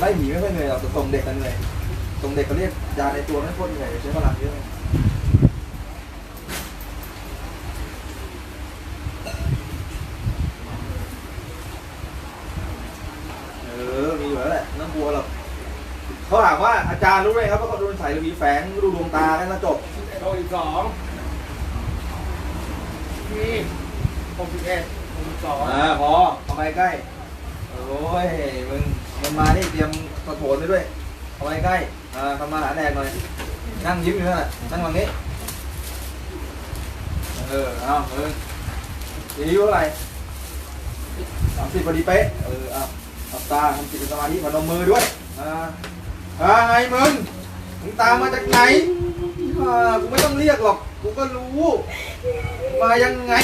ไล่หมีไม่ค่อยเหนื่อยหรอกแต่ส่งเด็กกันเหนื่อยส่งเด็กก็เรียกยาในตัวไม่พ้นเหนื่อยใช้พลังเยอะเออมีอยู่แล้วแหละไม่ต้องกลัวหรอกเขาถามว่าอาจารย์รู้ไหมครับว่าเขาโดนใส่ระวีแฝงดูดวงตาแล้วนะจบโดนอีกสองนี่หกสิบเอ็ดหกสิบสองอ่าพอเข้าไปใกล้โอ้ยมึง มึงมานี่เตรียมกระโถนไปด้วยเอาไปใกล้อ่าทำมาหาแดกหน่อย นั่งยิ้มอยู่นั่นแหละนั่งตรงนี้ เออ เอาเอออายุเท่าไหร่สามสิบพอดีเป๊ะ เออเอาหลับตาทำจิตสมาธิพนมมือด้วย อ่าอ่าไงมึง มึงตามมาจากไหน อ่ากูไม่ต้องเรียกหรอก กูก็รู้ มายังไง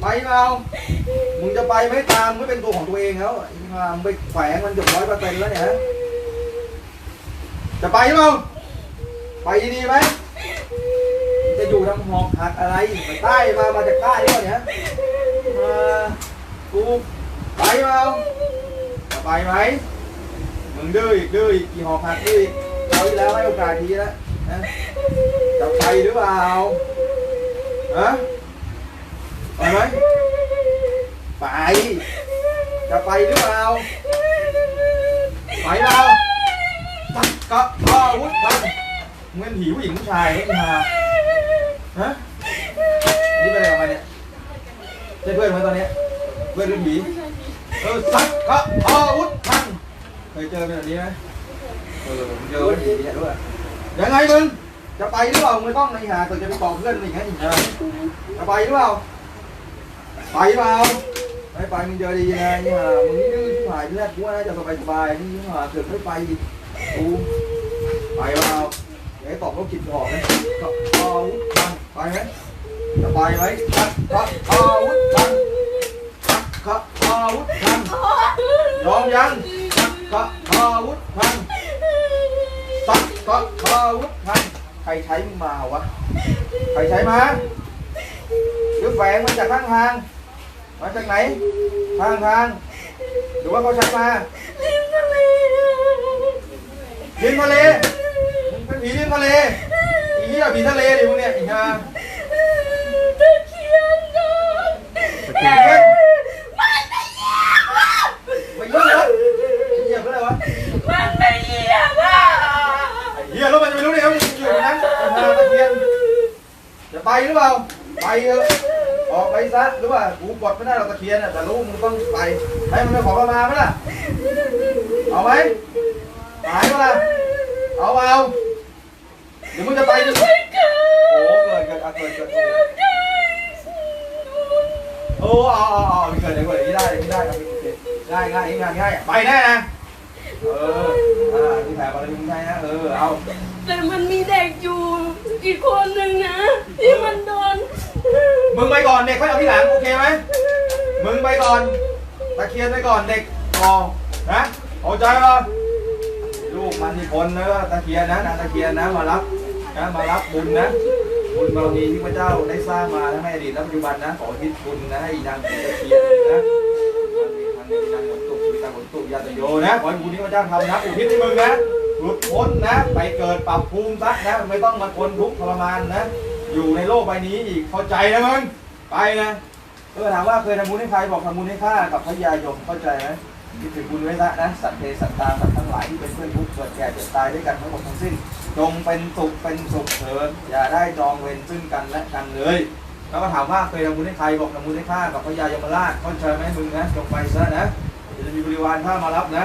ไปเปล่ามึงจะไปไม่ตามไม่เป็นตัวของตัวเองแล้วไอ้ห่ามึงไปแฝงมันเกือบร้อยเปอร์เซ็นต์แล้วเนี่ยฮะจะไปหรือเปล่าไปดีๆไหมจะอยู่ทำหอกหักอะไรไปใต้มา มาจากใต้ด้วยเนี่ยมากูไปเปล่าจะไปไหมมึงดื้ออีกดื้ออีกกี่หอกหักดื้ออีกเอาอีกแล้วให้โอกาสทีแล้ว cầm tay đứa vào. Hả? Ờ, rồi mấy phải. Cầm tay đứa vào. Phải đâu Thật có có quýt không Nguyên hiểu gì cũng xài ấy mà. Hả? Đi bên đây mà mày nè. Chơi quên mày tao nè? Quên cái gì? Ừ, sắc có o út thằng Thầy chơi bên này đi á. Ừ, chơi cái gì vậy đúng rồi. ยังไงมึง จะไปหรือเปล่าไม่ต้องในหาตัวจะไปบอกเพื่อนอะไรอย่างเงี้ยนะจะไปหรือเปล่า ไปเปล่าไม่ไปมึงเจอดีนะนี่ฮมึงนี่ดื้อที่หายเลือดกูว่าน่จะสบายสบายนี่ฮะเกิดไม่ไปอีกกูไปเปล่าเดี๋ตอบเขาขิดหอกไหมตอบเอาไปไหมจะไปไหมตัดตัดเอาตัดตัดเอาตัดยอมยังตัดตัดเอาตัด ก็อาวุธมันใครใช้มึงมาวะ ใครใช้มาหรือแฝงมาจากข้างทาง มาจากไหน ข้างทาง หรือว่าเขาใช้มาริมทะเลมึงเป็นผีริมทะเลอีนี่อผีทะเลดิพวกเนี่ยอีห่า ตะเคียนก่อน ตะเคียน มันไปเหยียบอะ ไปเยอะเลยเหยียบอะไรวะ มันไปเหยียบอะ ไอ้เหี้ยแล้วมันจะไม่รู้ได้ไงว่ามึงอยู่ตรงนั้นไอ้ห่าตะเคียน จะไปหรือเปล่า ไป เถอะออกไปซะหรือว่ากูกดไม่ได้หรอกตะเคียนน่ะแต่รู้มึงต้องไปให้มันไปขอเข้ามาไหมล่ะเอาไหมหายเปล่าล่ะเอาเปล่าเดี๋ยวมึงจะไปดิโอ้เกิดเกิดอะเกิดเกิดโอ้เอาเอาเอาเกิดเดี๋ยวเกิดอย่างนี้ได้อย่างนี้ได้ครับง่ายง่ายง่ายง่ายไปแน่นะเอออ่าที่แผลอะไรมึงใช่นะเออเอาแต่มันมีเด็กอยู่อีกคนหนึ่งนะที่มันโดน มึงไปก่อนเด็กค่อยเอาที่หลังโอเคไหมมึงไปก่อนตะเคียนไปก่อนเด็กพอนะเข้าใจป่ะลูกมันที่คนนะตะเคียนนะตะเคียนนะมารับนะมารับบุญนะบุญบารมีที่พระเจ้าได้สร้างมาทั้งในอดีตและปัจจุบันนะขอคิดบุญนะให้นางตะเคียนนะทางนี้นางหมดตุกมีนางหมดตุกยาตโยนะขอให้บุญที่พระเจ้าทำนะอุทิศให้มึงนะหลุดพ้นนะ ไปเกิดปรับภูมิซะนะ ไม่ต้องมาทนทุกข์ทรมานนะ อยู่ในโลกใบนี้อีกเข้าใจนะมึงไปนะเออถามว่าเคยทำบุญให้ใครบอกทำบุญให้ข้ากับพระยายมเข้าใจไหมคิดถึงบุญไว้ซะนะสัตว์เพสัตตาสัตว์ทั้งหลายที่เป็นเพื่อนทุกข์เกิดแก่เจ็บตายด้วยกันทั้งหมดทั้งสิ้นจงเป็นสุขเป็นสุขเถิดอย่าได้จองเวรซึ่งกันและกันเลย แล้วก็ถามว่าเคยทำบุญให้ใครบอกทำบุญให้ข้ากับพระยายมราชเข้าใจไหมมึงนะจงไปซะนะเดี๋ยวจะมีบริวารข้ามารับนะ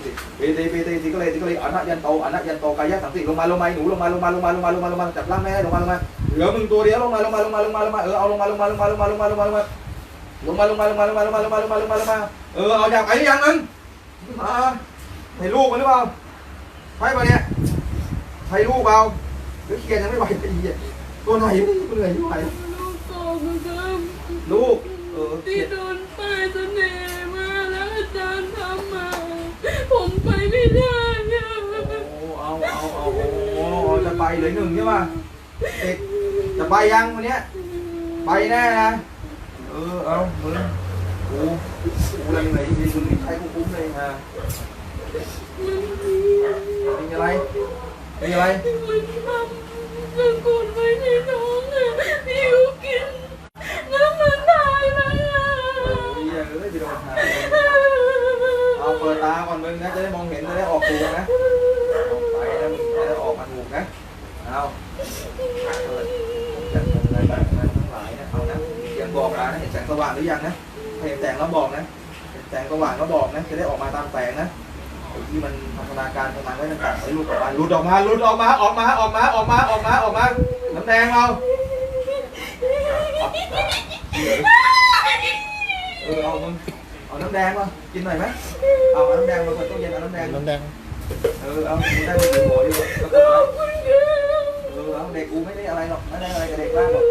ติเปเตเปเตสิก็เลยสิก็เลยอนัตยันโตอนัตยันโตกายะสังสิลงมาลงมาหนูลงมาลงมาลงมาลงมาลงมาลงมาจับล่างแม่ลงมาลงมาเหลือมึงตัวเดียวลงมาลงมาลงมาลงมาลงมาเออเอาลงมาลงมาลงมาลงมาลงมาลงมาลงมาลงมาลงมาลงมาลงมาลงมาลงมาลงมาลงมาลงมาเออเอาจากไอ้ยังมึงมาให้ลูกมันหรือเปล่าใช่ปะเนี่ยใช่ลูกเปล่าหรือเคลียร์ยังไม่ไหวไอ้เหี้ยตัวไหนตัวไหนไม่ไหวลูกโตนะครับลูกเออที่โดนไปเสน่ห์ เหลือหนึ่งใช่ป่ะเด็กจะไปยังวันเนี้ยไปแน่นะ เออ เอามึงกูกูอะไรไหนดีมึงใช้กูคุ้มเลยฮะมีอะไรมีอะไรมันทำสะกดไว้ในท้องอะหิวกินน้ำมันตายไปโดนทางเอาเปิดตาก่อนมึงนะจะได้มองเห็นจะได้ออกถูกนะออกไปนะมึงจะได้ออกมาถูกนะ เอาเปิดจัดอะไรบ้างนทั้งหลายนะเอานะยังบอกนะเห็นแสงสว่างหรือยังนะถ้าเห็นแสงแล้วบอกนะเห็นแสงสว่างก็บอกนะจะได้ออกมาตามแสงนะที่มันพัฒนาการทำงานไว้ต่างๆไอ้ลุดออกมาหลุดออกมาหลุดออกมาออกมาออกมาออกมาออกมาออกมาน้ำแดงเราเออเอามึงเอาน้ำแดงมากินหน่อยไหมเอาน้ำแดงมาคนตู้เย็นเอาน้ำแดงน้ำแดงเออเอามึงได้มึงหัวอยู่แล้วก็ขอบคุณค่ะ เออเอาเด็กกูไม่ได้อะไรหรอกไม่ได้อะไรกับเด็กบ้างหรอก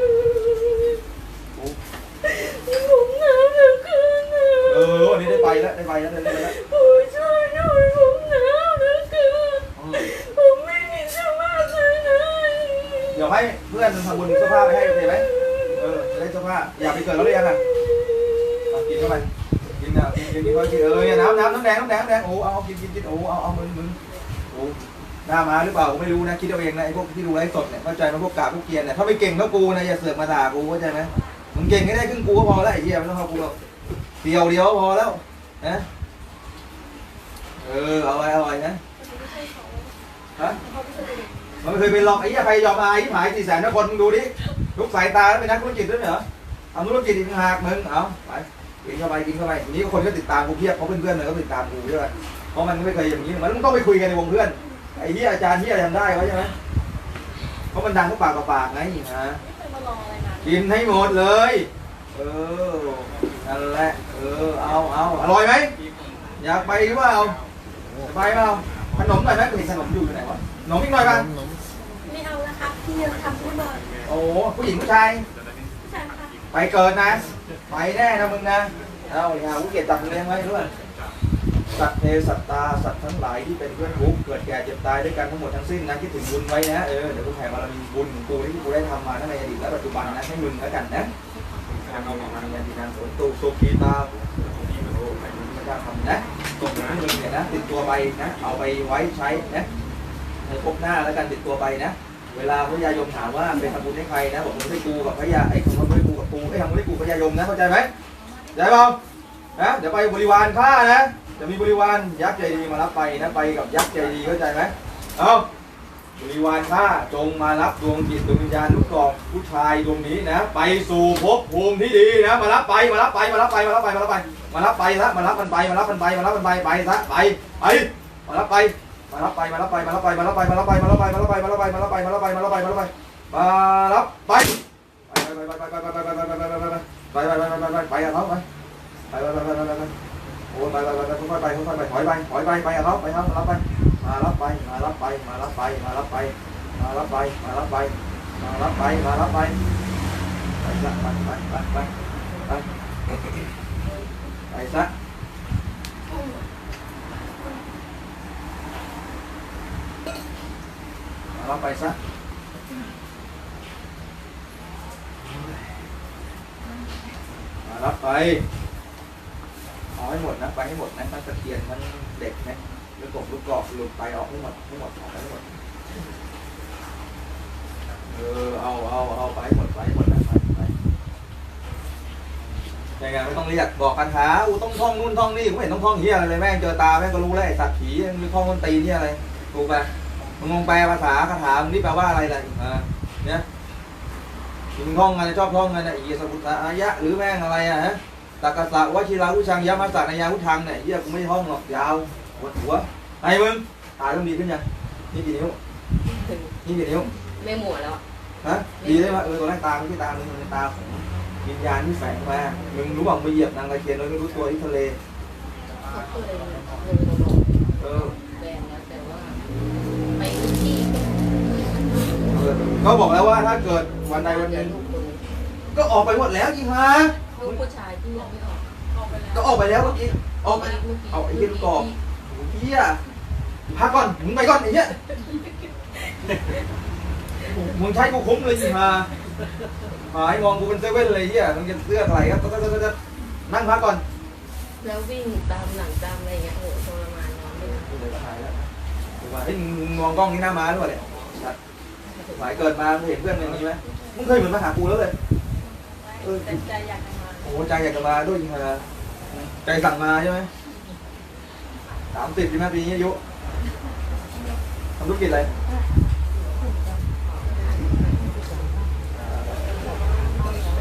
กูผมหนาวเหลือเกินอะเออวันนี้ได้ไปแล้วได้ไปแล้วได้ไปแล้วโอ้ยช่วยหน่อยผมหนาวเหลือเกินอืมผมไม่มีเสื้อผ้าใส่เลยเดี๋ยวให้เพื่อนทำบุญเสื้อผ้าไปให้โอเคไหมเออจะได้เสื้อผ้าอยากไปเกิดแล้วหรือยังอะเอากินเข้าไปกินอะกินกินกินเข้าไปกินเออเนี่ยน้ำน้ำน้ำแดงน้ำแดงน้ำแดงโอ้เอาเอากินกินกินโอ้เอาเอามึงมึงโอ้ หน้ามาหรือเปล่าไม่รู้นะคิดเอาเองนะไอ้พวกที่ดูไลฟ์สดเนี่ยเข้าใจไหมพวกกาพวกเกียนเนี่ยถ้าไม่เก่งเท่ากูนะอย่าเสือกมาด่ากูเข้าใจไหมมึงเก่งแค่ได้ครึ่งกูก็พอแล้วไอ้เหี้ยไม่ต้องเข้ากูหรอกเดียวเดียวพอแล้วนะเออเอาไว้เอาไว้นะฮะมันไม่เคยเป็นหรอกไอ้เหี้ยใครยอมอายที่หายสี่แสนคนมึงดูดิลุกสายตาแล้วเป็นนักธุรกิจด้วยเหรอทำธุรกิจอีกหากมึงเอาไปกินเข้าไปกินเข้าไปนี้คนก็ติดตามกูเพียบเพราะเพื่อนๆเลยก็ติดตามกูเยอะเพราะมันไม่เคยอย่างนี้มันต้องไปคุยกันในวงเพื่อน ไอ้เหี้ยอาจารย์เหี้ยทำได้เขาใช่ไหมเพราะมันดังก็ปากต่อปากไงฮะไม่เคยมาลองอะไรนะกินให้หมดเลย เออนั่นแหละเออเอาเอาอร่อยไหมอยากไปหรือเปล่าจะไปเปล่าขนมหน่อยไหมกูเห็นขนมอยู่ที่ไหนวะขนมอีกหน่อยป่ะไม่เอานะคะพี่ยังทำไม่หมดโอ้โหผู้หญิงผู้ชายใช่ค่ะไปเกิดนะ ไปแน่นะมึงนะเอาอย่าวุ้เกียรติจับมึงเลี้ยงไว้ด้วย สัตว์เทสัตตาสัตว์ทั้งหลายที่เป็นเพื่อนทุกข์เกิดแก่เจ็บตายด้วยกันทั้งหมดทั้งสิ้นนะคิดถึงบุญไว้นะเออเดี๋ยวกูแผ่บารมีบุญของกูที่กูได้ทำมาทั้งในอดีตและปัจจุบันนะให้มึงแล้วกันนะทำมาในอดีตนานฝนตูสุขีตาไม่กล้าทำนะตรงนี้มึงเนี่ยนะ ติดตัวไปนะ เอาไปไว้ใช้นะในพบหน้าแล้วกันติดตัวไปนะเวลาพระยายมถามว่าไปทำบุญให้ใครนะบอกมึงให้กูกับพระยาไอ้ของมึงให้กูกับกูไอ้ทำบุญให้กูพระยายมนะเข้าใจไหมเข้าใจเปล่านะเดี๋ยวไปบริวารข้านะ จะมีบริวารยักษ์ใจดีมารับไปนะไปกับยักษ์ใจดีเข้าใจไหมเอาบริวารข้าจงมารับดวงจิตดวงวิญญาณลูกกอกผู้ชายดวงนี้นะ ไปสู่ภพภูมิที่ดีนะมารับไปมารับไปมารับไปมารับไปมารับไปมารับไปซะมารับมันไปมารับมันไปมารับมันไปไปซะไปไปมารับไปมารับไปมารับไปมารับไปมารับไปมารับไปมารับไปมารับไปมารับไปมารับไปมารับไปมารับไปมารับไปมารับไปมารับไปไปไปไปไปไปไปไปไปไปไปไปไปไปไปไปไปไปกับเขาไปไปไปไปไป ไปไปโอ้ไปไปไปไปค่อยไปค่อยไปถอยไปถอยไปไปกับเขาไปครับมารับไปมารับไปมารั เอาให้หมดนะไปให้หมดนะทั้งตะเกียนทั้งเด็กนะลูกกบลูกกอกหลุดไปออกให้หมดให้หมดออกให้หมดเออเอาเอาเอาไปให้หมดไปให้หมดนะไปไปยังไงไม่ต้องเรียกบอกคาถาอูต้องท่องนู่นท่องนี่กูไม่เห็นต้องท่องเฮียอะไรเลยแม่งเจอตาแม่งก็รู้แล้วไอ้สัตว์ผีมึงท่องคนตีนเฮียอะไรถูกปะมึงลองแปลภาษาคาถามึงนี่แปลว่าอะไรล่ะอ่าเนี่ยมึงท่องกันชอบท่องกันไอ้เหี้ยสมุทรอายะหรือแม่งอะไรอะฮะ ตากสะวชิราวุชังยามาสานายาวุทังเนี่ยเฮียกูไม่ท่องหรอกยาวปวดหัวไอ้มึงตาเริ่มดีขึ้นยังนี่กี่นิ้วนี่กี่นิ้วไม่หมวแล้วฮะดีได้ไหมเออตัวแรกตาไม่ใช่ตามึงเป็นตาของวิญญาณที่แฝงมามึงรู้ว่ามึงไปเหยียบนางตะเคียนโดยไม่รู้ตัวที่ทะเลเขาก็เลยเลยมาบอกเออแบนแล้วแต่ว่าไปทุกที่เออก็บอกแล้วว่าถ้าเกิดวันใดวันหนึ่งลูกคนก็ออกไปหมดแล้วจริงฮะ ลูกผู้ชายที่ยังไม่ออกออกไปแล้วก็ออกไปแล้วเมื่อกี้ออกไปเอาไอ้เหี้ยลูกกอกเหี้ยพักก่อนมึงไปก่อนไอ้เหี้ยมึงใช้กูคุ้มเลยจริงฮะหายมองกูเป็นเซเว่นเลยเหี้ยมึงจะเลือกอะไรก็ก็ก็ก็นั่งพักก่อน แล้ววิ่งตามหลังตามอะไรเงี้ยโอ้โหทรมานนอนไม่หลับกูเลยก็หายแล้วถูกป่ะเฮ้ยมึงมองกล้องนี่หน้าม้าด้วยเนี่ยหมายเกิดมามึงเห็นเพื่อนอย่างนี้ไหมมึงเคยเหมือนมาหากูแล้วเลยเออแต่ใจอยากจะมาโโอ้ใจอยากจะมาด้วยยิงมาใจสั่งมาใช่ไหมสามสิบใช่ไหมปีนี้อายุทำธุรกิจอะไร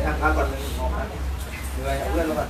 ทางพักก่อนหนึ่งมองหาเหนื่อยเอาเพื่อนแล้วก่อน